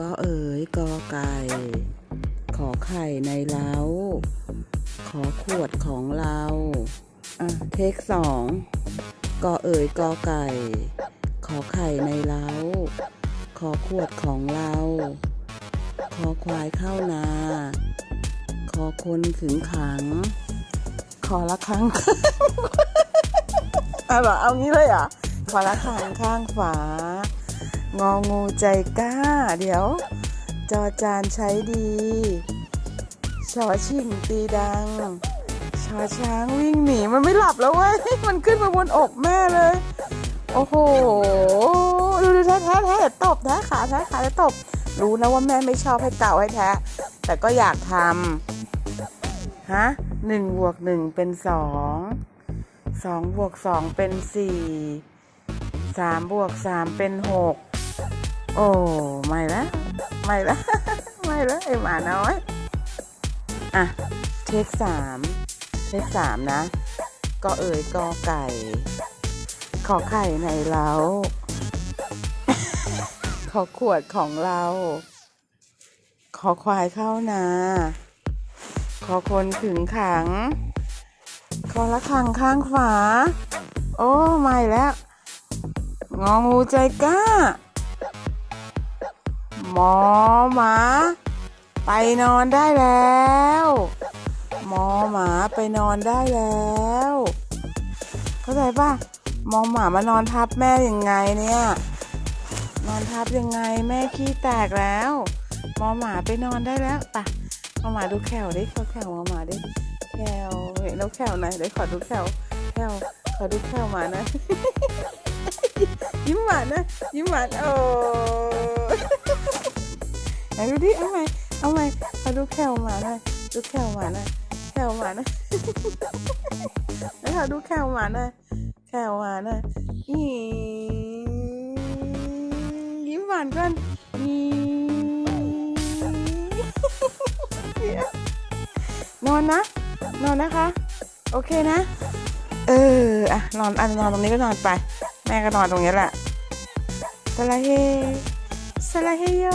ก็เอ๋ยกอไก่ ขอไข่ในเล้า ขอขวดของเราอะเทคสองกอเอ๋ยกอไก่ ขอไข่ในเล้า ขอขวดของเรา ขอควายเข้านา ขอคนขึงขัง ขอละครั้งเอาเหรอเอางี้เลยอะขอละครั้งข้างฝา งองูใจกล้า เดี๋ยว จอจานใช้ดีชอชิงตีดังชอช้างวิ่งหนี มันไม่หลับแล้วเว้ย มันขึ้นมาบนอกแม่เลย โอ้โห ดูดูแท้แท้แท้ตบแท้ขาแท้ขาแท้ตบ รู้นะว่าแม่ไม่ชอบให้เก่าให้แท้ แต่ก็อยากทำฮะหนึ่งบวกหนึ่งเป็นสองสองบวกสองเป็นสี่สามบวกสามเป็นหก อ้ไม่ละไม่ละไม่ละไอหมาน้อย อะ เทคสามเทคสามนะ ก็เอ่ยกอไก่ ขอไข่ในเล้า ขอขวดของเรา ขอควายเข้านา ขอคนขึงขัง ขอละคังข้างฝา โอ้ ไม่แล้ว งองูใจกล้า หมอหมา ไปนอนได้แล้ว หมอหมาไปนอนได้แล้ว เข้าใจป่ะหมอหมามานอนทับแม่ยังไงเนี่ย นอนทับยังไงแม่ขี้แตกแล้วหมอหมาไปนอนได้แล้วป่ะหมอหมาดูแขวดิขอแขวหมอหมาดิแขวเห็นแล้วแขวไหนเดี๋ยวขอดูแขวแขวขอดูแขวหมานะยิ้มหวานนะยิ้มหวานโอ้ ดูดิ เอาใหม่ เอาใหม่ขอดูแขวหมาหน่อยดูแขวหมาหน่อยแขวหมาหน่อยแล้วดูแขวหมาหน่อยแขวหมาหน่อยอียิ้มหวานก่อนอีนอนนะ นอนนะคะ โอเคนะ เออ อะ นอนอะนอนตรงนี้ก็นอนไป แม่ก็นอนตรงนี้แหละสลาเฮสลาเฮโย